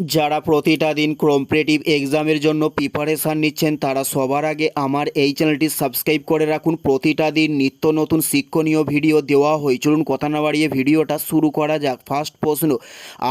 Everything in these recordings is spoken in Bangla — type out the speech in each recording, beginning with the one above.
যারা প্রতিটা দিন কম্পিটিটিভ এক্সামের জন্য প্রিপারেশান নিচ্ছেন, তারা সবার আগে আমার এই চ্যানেলটি সাবস্ক্রাইব করে রাখুন। প্রতিটা দিন নিত্য নতুন শিক্ষণীয় ভিডিও দেওয়া হয়। চলুন কথা না বাড়িয়ে ভিডিওটা শুরু করা যাক। ফার্স্ট প্রশ্ন,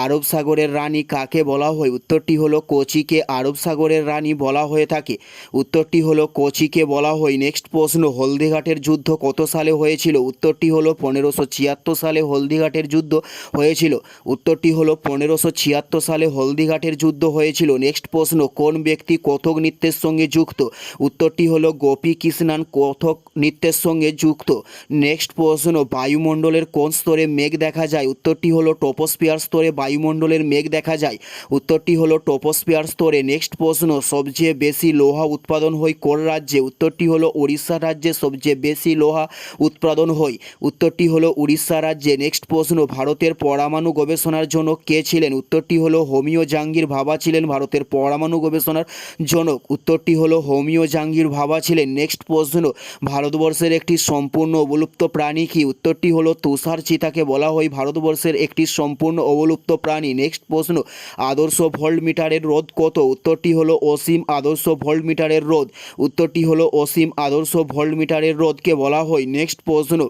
আরব সাগরের রানী কাকে বলা হয়? উত্তরটি হলো, কোচিকে আরব সাগরের রানী বলা হয়ে থাকে। উত্তরটি হলো, কোচিকে বলা হয়। নেক্সট প্রশ্ন, হলদিঘাটের যুদ্ধ কত সালে হয়েছিল? উত্তরটি হলো, পনেরোশো ছিয়াত্তর সালে হলদিঘাটের যুদ্ধ হয়েছিল। উত্তরটি হলো, পনেরোশো ছিয়াত্তর সালে হলদিঘাটের যুদ্ধ হয়েছিল। নেক্সট প্রশ্ন, কোন ব্যক্তি কথক নৃত্যের সঙ্গে যুক্ত? উত্তরটি হলো গোপী কৃষ্ণান কথক নৃত্যের সঙ্গে যুক্ত। নেক্সট প্রশ্ন, বায়ুমণ্ডলের কোন স্তরে মেঘ দেখা যায়? উত্তরটি হলো টোপোস্পিয়ার স্তরে বায়ুমণ্ডলের মেঘ দেখা যায়। উত্তরটি হলো টোপোস্পিয়ার স্তরে। নেক্সট প্রশ্ন, সবচেয়ে বেশি লোহা উৎপাদন হয় কোন রাজ্যে? উত্তরটি হলো উড়িষ্যা রাজ্যে সবচেয়ে বেশি লোহা উৎপাদন হয়। উত্তরটি হলো উড়িষ্যা রাজ্যে। নেক্সট প্রশ্ন, ভারতের পরমাণু গবেষণার জন্য কে ছিলেন? উত্তরটি হলো হোমিও জাহাঙ্গীর ভাবা ছিলেন ভারতের পরমাণু গবেষণার জনক। উত্তরটি হলো, হোমিও জাহাঙ্গীর ভাবা ছিলেন নেক্সট প্রশ্ন ভারতবর্ষের একটি সম্পূর্ণ অবলুপ্ত প্রাণী কি? উত্তরটি হলো, তুষার চিতাকে বলা হয় ভারতবর্ষের একটি সম্পূর্ণ অবলুপ্ত প্রাণী। নেক্সট প্রশ্ন, আদর্শ ভোল্ট মিটারের রোধ কত? উত্তরটি হলো, অসীম আদর্শ ভোল্ট মিটারের রোধ। উত্তরটি হলো, অসীম আদর্শ ভোল্ট মিটারের রোধকে বলা হয়। নেক্সট প্রশ্ন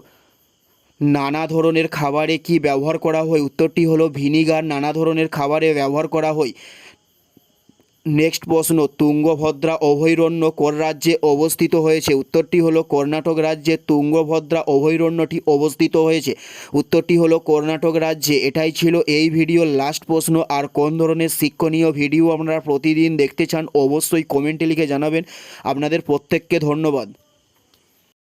নানা ধরনের খাবারে কি ব্যবহার করা হয়? উত্তরটি হলো ভিনিগার নানা ধরনের খাবারে ব্যবহার করা হয়। নেক্সট প্রশ্ন, তুঙ্গভদ্রা অভয়ারণ্য কোন রাজ্যে অবস্থিত হয়েছে? উত্তরটি হলো কর্ণাটক রাজ্যে তুঙ্গভদ্রা অভয়ারণ্যটি অবস্থিত হয়েছে। উত্তরটি হলো কর্ণাটক রাজ্যে। এটাই ছিল এই ভিডিওর লাস্ট প্রশ্ন। আর কোন ধরনের শিক্ষণীয় ভিডিও আপনারা প্রতিদিন দেখতে চান, অবশ্যই কমেন্টে লিখে জানাবেন। আপনাদের প্রত্যেককে ধন্যবাদ।